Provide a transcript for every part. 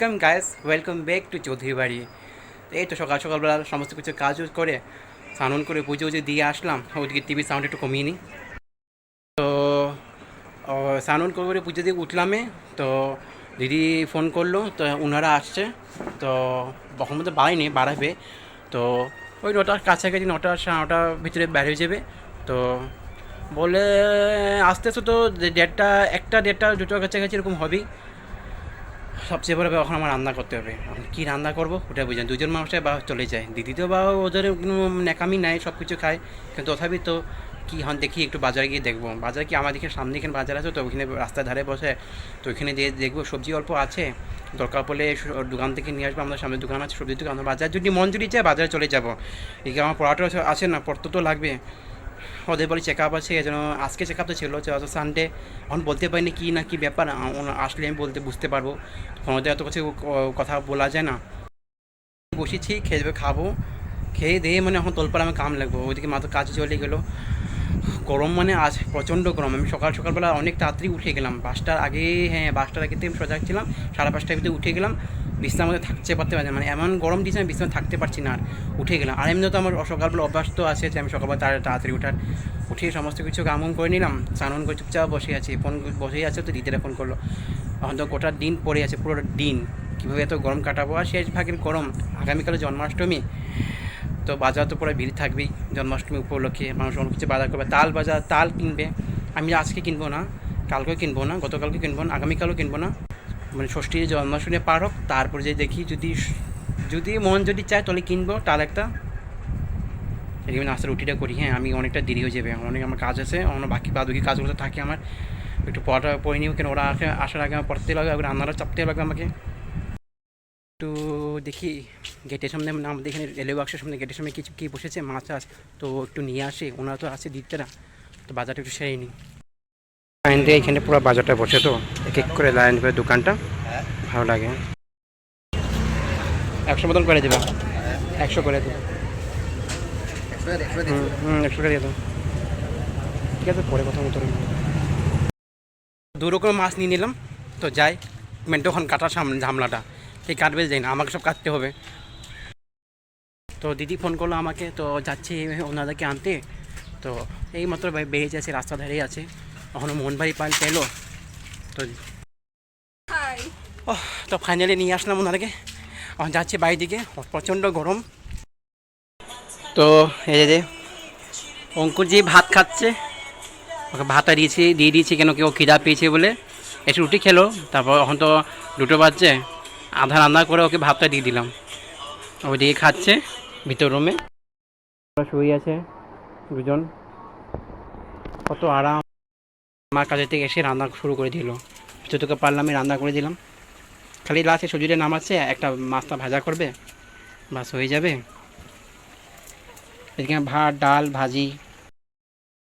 Welcome guys, welcome back to Chowdhury বাড়ি। এই তো সকাল সকালবেলা সমস্ত কিছু কাজ করে, স্নান করে পুজো উজো দিয়ে আসলাম। ওদিকে টিভির সাউন্ড একটু কমিয়ে নিই। তো স্নান করে পুজো দিয়ে উঠলামে। তো, দিদি ফোন করল, তো ওনারা আসছে। তো, তখন মধ্যে বাড়ায়নি, বাড়াবে। তো, ওই নটার কাছাকাছি, নটা, সাড়ে নটার ভিতরে বের হয়ে যাবে। তো, বলে আস্তে আস্তে তো দেড়টা, একটা, দেড়টা দুটোর কাছাকাছি এরকম হবেই। সবচেয়ে বড় ব্যাপার আমার রান্না করতে হবে। এখন কী রান্না করব ওটা বুঝেন দুজন মানুষে বা চলে যায়। দিদি তো বা ওদের ন্যাকামি নাই সব কিছু খায়। কিন্তু তথাপি তো কী হন দেখি একটু বাজারে গিয়ে দেখব। বাজার কি আমাদের এখানে সামনে এখানে বাজার আছে? তো ওখানে রাস্তার ধারে বসে তো ওখানে দিয়ে দেখব সবজি অল্প আছে। দরকার পড়লে দোকান থেকে নিয়ে আসব, আমাদের সামনে দোকান আছে, সবজির দোকান বাজার যদি মন যদি চায় বাজারে চলে যাব। এদিকে আমার পড়াটা আছে না, পড়তে তো লাগবে। ওদের বলে চেক আপ আছে যেন আজকে চেক আপ তো ছিল সানডে এখন বলতে পারিনি কী না কী ব্যাপার আসলে আমি বলতে, বুঝতে পারব। ওদের এত কিছু কথা বলা যায় না। বসেছি, খেয়ে খাব। খেয়ে দিয়ে মানে এখন তোলপাড়া আমি কাম লাগবো, ওইদিকে মাত্র কাজ চলে গেলো। গরম মানে আজ প্রচণ্ড গরম, আমি সকাল, সকালবেলা অনেক তাড়াতাড়ি উঠে গেলাম। বাসটার আগে হ্যাঁ বাসটার আগে থেকে আমি সজাগ ছিলাম, সাড়ে পাঁচটার ভিতরে উঠে গেলাম। বিছনার মধ্যে থাকতে পারতে পারছি। মানে এমন গরম দিয়েছে আমি বিছনা থাকতে পারছি না আর উঠে গেলাম। আর এমনি তো আমার সকালবেলা অভ্যাস তো আছে যে আমি সকালবেলা তাড়া- তাড়াতাড়ি উঠার। উঠে সমস্ত কিছু কাম উম করে নিলাম, স্নান করে চুপচাপ বসে আছি। ফোন বসেই আছে তো দিদিরা ফোন করল। এখন তো গোটা দিন পড়ে আছে, পুরো দিন। কীভাবে এত গরম কাটাবো? আর শেষ ভাগের গরম আগামীকালে জন্মাষ্টমী। তো বাজার তো পুরো ভিড় থাকবেই, জন্মাষ্টমী উপলক্ষে। মানুষ অনেক কিছু বাজার করবে। তাল বাজার, তাল কিনবে। আমি আজকে কিনবো না, কালকেও কিনবো না, গতকালকে কিনবো না, আগামীকালও কিনবো না। মানে ষষ্ঠীর জন্মাষ্টমী পার হোক, তারপর যে দেখি যদি যদি মন যদি চায় তাহলে কিনবো, তাল একটা। এদিকে নাস্তা রুটিটা করি হ্যাঁ আমি অনেকটা দেরি হয়ে যাবে, অনেক আমার কাজ আছে, অন্য বাকি বাদুকি কাজগুলো থাকে আমার। একটু পড়াটা পড়ে নিও, কেন ওরা আসে আসার আগে আমার পড়তে লাগবে রান্নাটা চাপতে লাগবে আমাকে। একটু দেখি, গেটের সামনে মানে আমাদের এখানে রেলওয়ে বাক্সের সামনে, গেটের সামনে কিছু কি বসেছে, মাছ আস তো একটু নিয়ে আসে, ওনারা তো আছে দিদিরা, তো বাজারটা একটু সেরে নিই। লাইন দিয়ে এখানে পুরো বাজারটা বসে তো, এক এক করে লাইন করে দোকানটা, ভালো লাগে। একশো মতন করে দেবে। একশো করে দেবে। হুম একশো করে দিয়ে ঠিক আছে, পরে কথা মতো দু রকম মাছ নিয়ে নিলাম, তো যাই। মেন তখন কাটার সামনে ঝামলাটা। সেই কাটবে যাই না, আমাকে সব কাটতে হবে। তো দিদি ফোন করল আমাকে, তো যাচ্ছি ওনাদেরকে আনতে। তো এই মাত্র বে- বেরিয়ে যাচ্ছে, রাস্তা ধারেই আছে। এখনও মোহন বাড়ি পাল পেল। তো ও তো ফাইনালি নিয়ে আসলাম ওনাদেরকে। এখন যাচ্ছে বাড়ির দিকে প্রচণ্ড গরম। তো এই যে যে অঙ্কুরজি ভাত খাচ্ছে। ওকে ভাতটা দিয়েছি দিয়ে দিয়েছি কেন কেউ খিদা পেয়েছে বলে। একটু রুটি খেলো তারপর এখন তো দুটো বাজছে। আধা রান্না করে ওকে ভাতটা দিয়ে দিলাম। ওই দিকে খাচ্ছে ভিতর রুমে। শুয়ে আছে দুজন। কত আরাম। আমার কাজের থেকে এসে রান্না শুরু করে দিল। যতটুকু পারলাম আমি রান্না করে দিলাম। খালি লাস্টে সবজিটা নামাচ্ছে, একটা মাছটা ভাজা করবে বাস হয়ে যাবে। এদিকে ভাত, ডাল, ভাজি,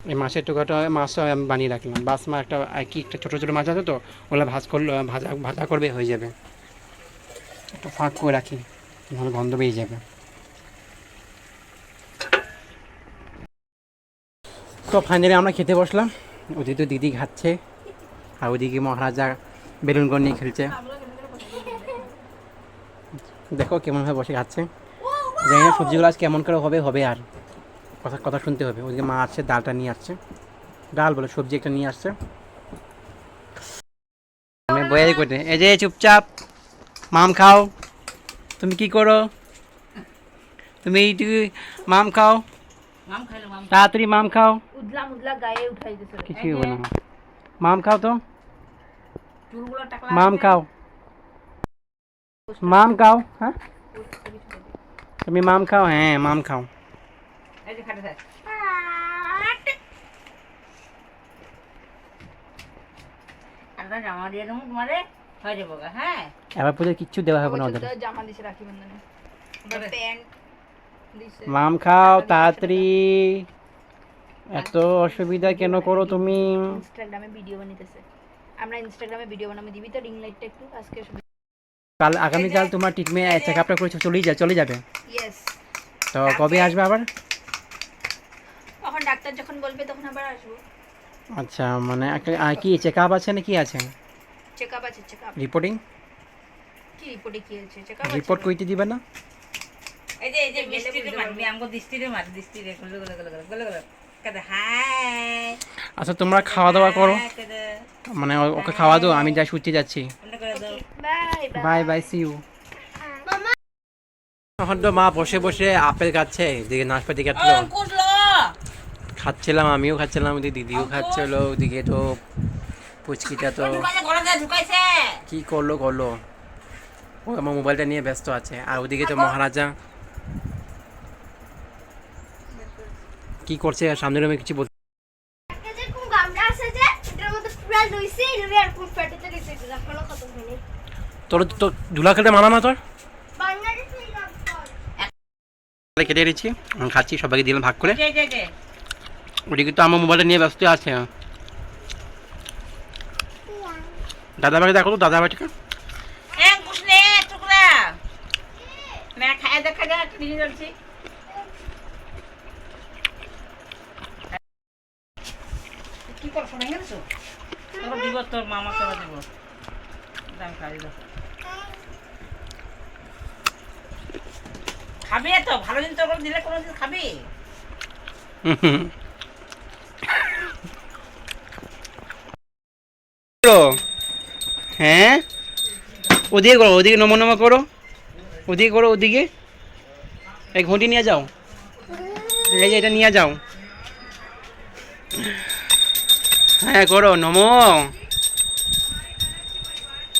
এই মাছের টুকাটা মাছটা আমি বানিয়ে রাখলাম। বাস মা একটা কি একটা ছোটো ছোটো মাছ আছে তো, ওগুলো ভাজ করল, ভাজা ভাজা করবে, হয়ে যাবে। একটু ফাঁক করে রাখি নাহলে গন্ধ পেয়ে যাবে। তো ফাইনালি আমরা খেতে বসলাম। ওদিকে দিদি খাচ্ছে, আর ওদিকে মহারাজা বেলুন নিয়ে খেলছে। দেখো কেমনভাবে বসে খাচ্ছে। জানি না সবজিগুলো আজ কেমন করে হবে হবে আর। কথা কথা শুনতে হবে। ওদিকে মা আসছে, ডালটা নিয়ে আসছে। ডাল বলে সবজি একটা নিয়ে আসছে। আমি বয়ে করে এই যে চুপচাপ, মাম খাও। তুমি কি করো? তুমি মাম খাও। তাড়াতাড়ি মাম খাও। উদলা মুদলা গায়ে উঠাই দিছে। কিছুই হবে না। মাম খাও তো। মাম খাও। মাম খাও হ্যাঁ? তুমি মাম খাও হ্যাঁ মাম খাও। জামা দিয়ে দেবো তোমারে। হয়ে যাব হ্যাঁ? এবার পুজো কিচ্ছু দেওয়া হবে না ওদের। জামা দিছে রাখি বন্ধনে। প্যান্ট। মাম খাও তাড়াতাড়ি। এত অসুবিধা কেন করো তুমি? ইনস্টাগ্রামে ভিডিও বানাইতেছে। আমরা ইনস্টাগ্রামে ভিডিও বানাবো দিবি তো রিং লাইটটা একটু? আজকে কাল আগামীকাল তোমার ট্রিটমেন্ট চেক আপটা করে চলেই যা চলে যাবে। ইয়েস তো কবে আসবে আবার? তখন ডাক্তার যখন বলবে তখন আবার আসব। আচ্ছা মানে কি চেক আপ আছে না কি আছে? চেকআপ আছে চেকআপ রিপোর্টিং কি রিপোর্টে কি হয়েছে চেক রিপোর্ট কইতে দিবে না? এই যে এই যে দৃষ্টিতে মারবি আমাকে দৃষ্টিতে মার দৃষ্টিতে। গুলো গুলো গুলো গুলো গুলো কাদা হাই। আচ্ছা তোমরা খাওয়া দাওয়া করো। মানে ও- ওকে খাওয়া দাও আমি যাই শুতে যাচ্ছি। বন্ধ করে দাও। বাই বাই সি ইউ এখন তো মা বসে বসে আপেল খাচ্ছে এদিকে নাশপাতি খাচ্ছিল খাচ্ছিলাম আমিও খাচ্ছিলাম ওদিকে দিদিও খাচ্ছিল ওদিকে তো পুচকিটা তো কি করল করল। ও আমার মোবাইলটা নিয়ে ব্যস্ত আছে আর ওদিকে তো মহারাজা কি করছে আর সামনের রুমে কিছু বলতে একটা যেরকম গামলা আছে যে এটার মধ্যে পুরা লইছে এভাবে আর কোন ফেটেতে গেছে এটা এখনও খতম হয়নি। তোর তো ধুলা খেতে মানা না তোর? কেটে দিচ্ছি আমি খাচ্ছি সবাইকে দিলাম ভাগ করে। ওদিকে তো আমার মোবাইলটা নিয়ে ব্যস্ত আছে। দাদা ভাইকে দেখো তো দাদা ভাইটাকে এ অঙ্কুশ নে টুকরা। না খায় দেখা যা নিয়ে যাচ্ছি কি করছ না গেছো তোর দিব তোর মামা তোর দিব। দাম খাই দাও খাবি তো ভালো জিনিস তোর দিলে কোনো দিন খাবি? হ্যাঁ? ওদিকে করো ওদিকে নমো নমো করো। ওদিকে করো ওদিকে। এই ঘটি নিয়ে যাও। এই যে এটা নিয়ে যাও। হ্যাঁ করো, নমো।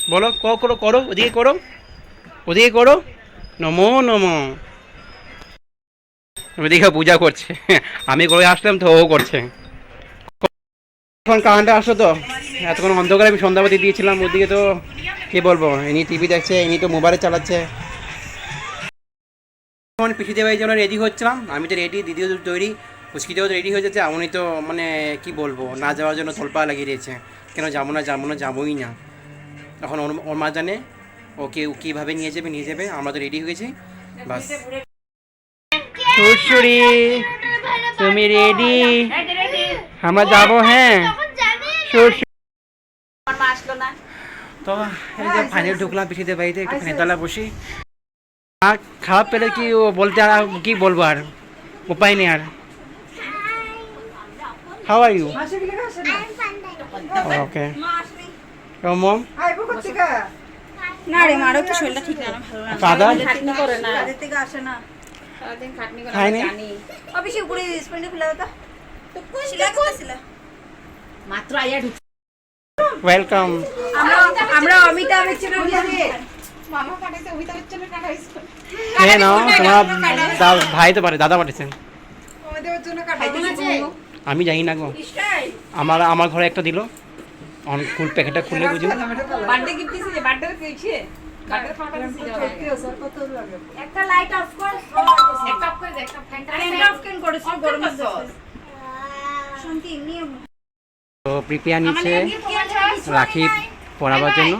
বলো, ক, করো করো, ওদিকে করো। ওদিকে করো। নমো নমো। ওদিকে পূজা করছে। আমি করে আসলাম তো ও করছে। এখন আসো তো? এতক্ষণ অন্ধকারে আমি সন্ধ্যাবাতি দিয়েছিলাম, ওদিকে তো কি বলব? ইনি টিভি দেখছে, ইনি তো মোবাইলে চালাচ্ছে। এখন পিসিতে বাড়ির জন্য রেডি হচ্ছিলাম। আমি তো রেডি দিদিও তৈরি। তো রেডি হয়ে যাচ্ছে উনি তো মানে কি বলব না যাওয়ার জন্য তোলপা লাগিয়ে দিয়েছে। কেন যাব না যাব না যাবোই না। এখন ওর ওর মা জানে ওকে ও কীভাবে নিয়ে যাবে নিয়ে যাবে আমরা তো রেডি হয়ে গেছি বাস। শ্বশুরি তুমি রেডি আমরা যাব হ্যাঁ। তো এই যে ফাইনাল ঢুকলাম পিঠিতে বাড়িতে একটু ফেতলা বসি। খারাপ পেলে কি ও বলতে আর কি বলব আর? উপায় নেই আর। হাউ আর ইউ ওকে মম না? রে মারও তো শরীরটা ঠিক না। ভালো না। ফাদার খাটনি করে না। কাজের থেকে আসে না। সারাদিন খাটনি করে খায়নি? জানি। অফিসে উপরে স্পেন্ডে খুলে দাও শিলা করতেছিল মাত্র আইয়া ঢুক ওয়েলকাম আমরা আমরা অমিতাভ বচ্চনের বিয়ে মামা পাঠাইছে অমিতাভ বচ্চনের টাকা স্কুল হ্যাঁ না তোমার ভাই তো পারে দাদা পাঠিয়েছেন আমাদের জন্য কাটাইতে আমি জানি না গো। আমার আমার ঘরে একটা দিল। অন ফুল প্যাকেটটা খুলে বুঝি। বার্থডে গিফট দিছি যে বার্থডে দিছি একটা লাইট অফ কর। একটা অফ করে একটা ফ্যানটা অফ কেন করেছিস? গরম শান্তি এমনি তো প্রিপেয়ার নিচ্ছে রাখি পরাবার জন্য।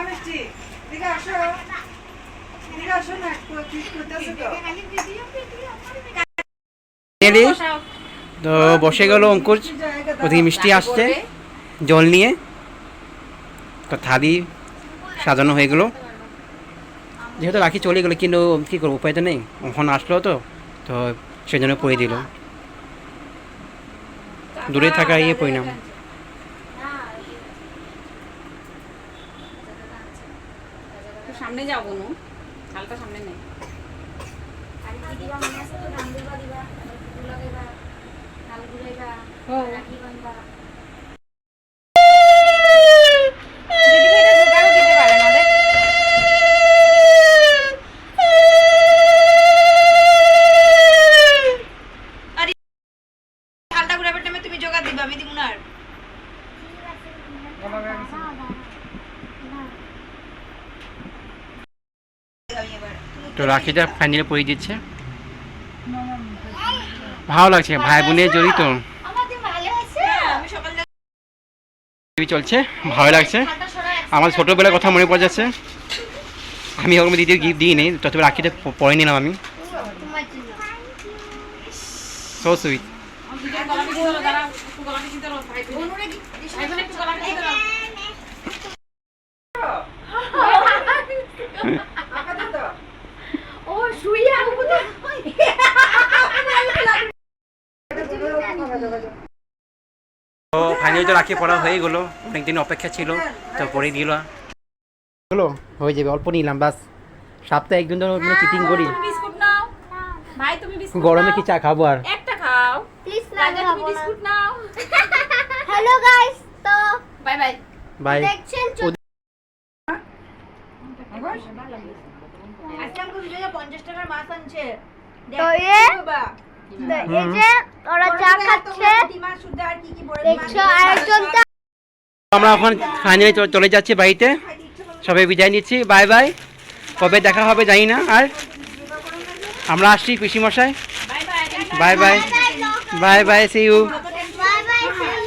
আসো। দিকে আসো না তো বসে গেল অঙ্কুশ ওদিকে মিষ্টি আসছে জল নিয়ে তো থালি সাজানো হয়ে গেলো। যেহেতু রাখি চলে গেলো কিন্তু কী করব উপায় তো নেই ওখানে আসলো তো তো সেই জন্য পরে দিল। দূরে থাকা ইয়ে পরিণাম। সামনে যাও বনু হালকা সামনে নেই মনে তো রাখিটা ফাইনালি পরিয়ে দিচ্ছে। ভালো লাগছে ভাই বোনের জড়িত। আমাদের ভালো আছে। আমি সকাল থেকে টিভি চলছে ভালো লাগছে। আমার ছোটোবেলার কথা মনে পড়ে যাচ্ছে। আমি ওরকম দিদির গিফট দিই নেই তত রাখিটা প- পরে নিলাম আমি। সো সুইট গলা পিছিয়ে ধরো দাঁড়াও একটু গলা পিছিয়ে ধরো ভাই বোন। ভাই বোন একটু গলা পিছিয়ে ধরো আমাকে তো ও শুইয়া উপরে তো রাখি পড়া হয়ে গেলো। অনেকদিন অপেক্ষা ছিল তো পরে দিল। হলো হয়ে যাবে অল্প নিলাম বাস। সপ্তাহে একদিন তো মানে চিটিং করি। বিস্কুট নাও। ভাই তুমি বিস্কুট গরমে কি চা খাব আর? একটা খাও। প্লিজ রাজা তুমি বিস্কুট নাও। হ্যালো গাইস তো বাই বাই। বাই। দেখছেন আজকে টাকার মাছ আনছে। তো এ তো এই যে ওরা চা খাচ্ছে। দেখছ আরেকজন আমরা এখন ফাইনালি চলে যাচ্ছি বাড়িতে। সবাই বিদায় নিচ্ছি। Bye bye. কবে দেখা হবে জানি না। আর আমরা আসছি পিসিমশাই। Bye bye. Bye bye see you bye bye see you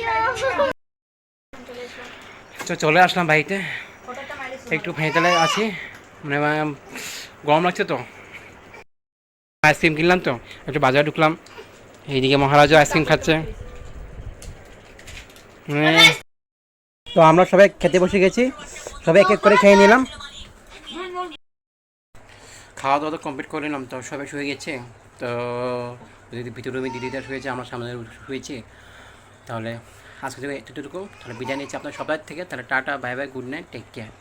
তো চলে আসলাম বাড়িতে। একটু ফেঁতলে আছি। মানে গরম লাগছে তো। আইসক্রিম কিনলাম তো। একটু বাজারে ঢুকলাম। এইদিকে মহারাজা আইসক্রিম খাচ্ছে। তো আমরা সবাই খেতে বসে গেছি। সবাই এক এক করে খেয়ে নিলাম। খাওয়া দাওয়া তো কমপ্লিট করে নিলাম তো সবাই শুয়ে গেছে। তো যদি ভিতরে রুমে দিদিটা শুয়েছে আমরা সামনে শুয়েছি। তাহলে আজকে থেকে এতটুকু। তাহলে বিদায় নিচ্ছি আপনার সবাই থেকে। তাহলে tata bye bye good night take care